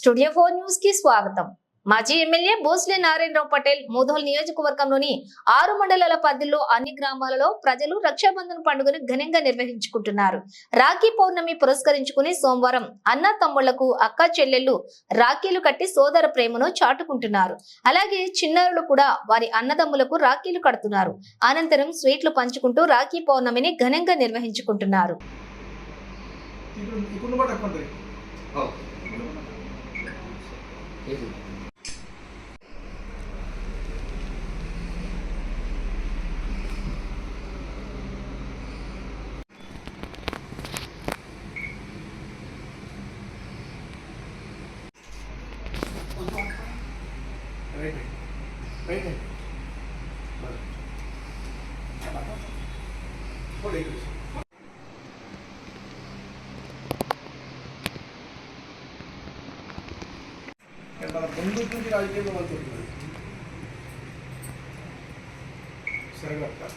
Studio four న్యూస్కి స్వాగతం. మాజీ ఎమ్మెల్యే భోస్లే నారాయణరావు పటేల్ ముధోల్ నియోజకవర్గంలోని ఆరు మండలాల పరిధిలో అన్ని గ్రామాలలో ప్రజలు రక్షాబంధన్ పండుగను ఘనంగా నిర్వహించుకుంటున్నారు. రాఖీ పౌర్ణమి పురస్కరించుకుని సోమవారం అన్న తమ్ముళ్ళకు అక్క చెల్లెళ్ళు రాఖీలు కట్టి సోదర ప్రేమను చాటుకుంటున్నారు. అలాగే చిన్నారులు కూడా వారి అన్నదమ్ములకు రాఖీలు కడుతున్నారు. అనంతరం స్వీట్లు పంచుకుంటూ రాఖీ పౌర్ణమిని ఘనంగా నిర్వహించుకుంటున్నారు. Easy. Right there. Right there. But, how about that? What you? రాజకీయంలో వెళ్తుంది సరే అక్క